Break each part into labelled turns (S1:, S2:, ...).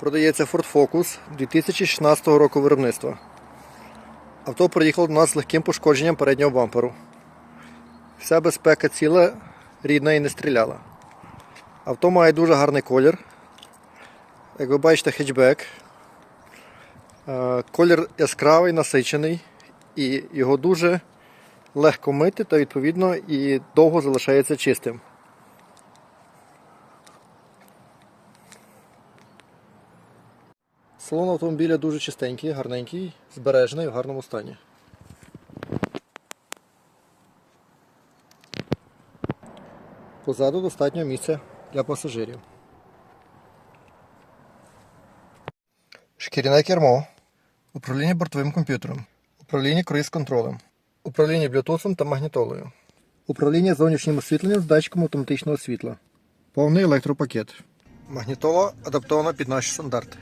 S1: Продається Ford Focus 2016 року виробництва. Авто приїхало до нас з легким пошкодженням переднього бамперу. Вся безпека ціла, рідна і не стріляла. Авто має дуже гарний колір. Як ви бачите, хетчбек. Е, Колір яскравий, насичений, і його дуже легко мити та відповідно і довго залишається чистим. Салон автомобіля дуже чистенький, гарненький, збережений в гарному стані. Позаду достатньо місця для пасажирів. Шкіряне кермо, управління бортовим комп'ютером, управління круїз-контролем, управління блютусом та магнітолою, управління зовнішнім освітленням з датчиком автоматичного світла, повний електропакет, магнітола адаптована під наші стандарти,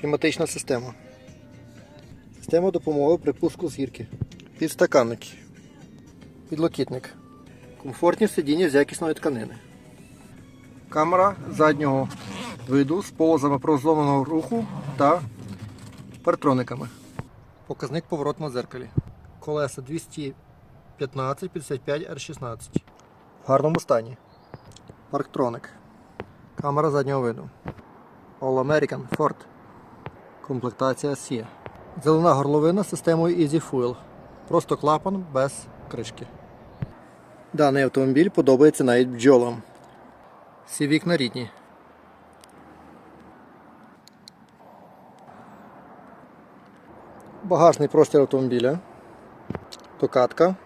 S1: кліматична система, система допомоги при пуску з гірки, підстаканники, підлокітник, комфортні сидіння з якісної тканини. Камера заднього виду з полозами прозованого руху та партрониками. Показник поворот на зеркалі. Колеса 215 55 R16. В гарному стані. Парктроник. Камера заднього виду. All American Ford. Комплектація SE. Зелена горловина з системою Easy Fuel. Просто клапан без кришки. Даний автомобіль подобається навіть бджолам. Всі вікна рідні. Багажний простір автомобіля. Докатка.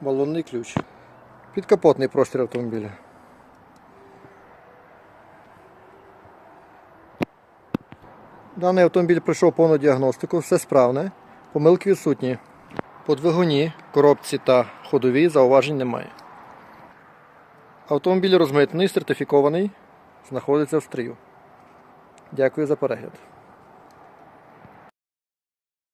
S1: Балонний ключ. Підкапотний простір автомобіля. Даний автомобіль пройшов повну діагностику, все справне, помилки відсутні. По двигуні, коробці та ходовій зауважень немає. Автомобіль розмитний, сертифікований, знаходиться в стрію. Дякую за перегляд.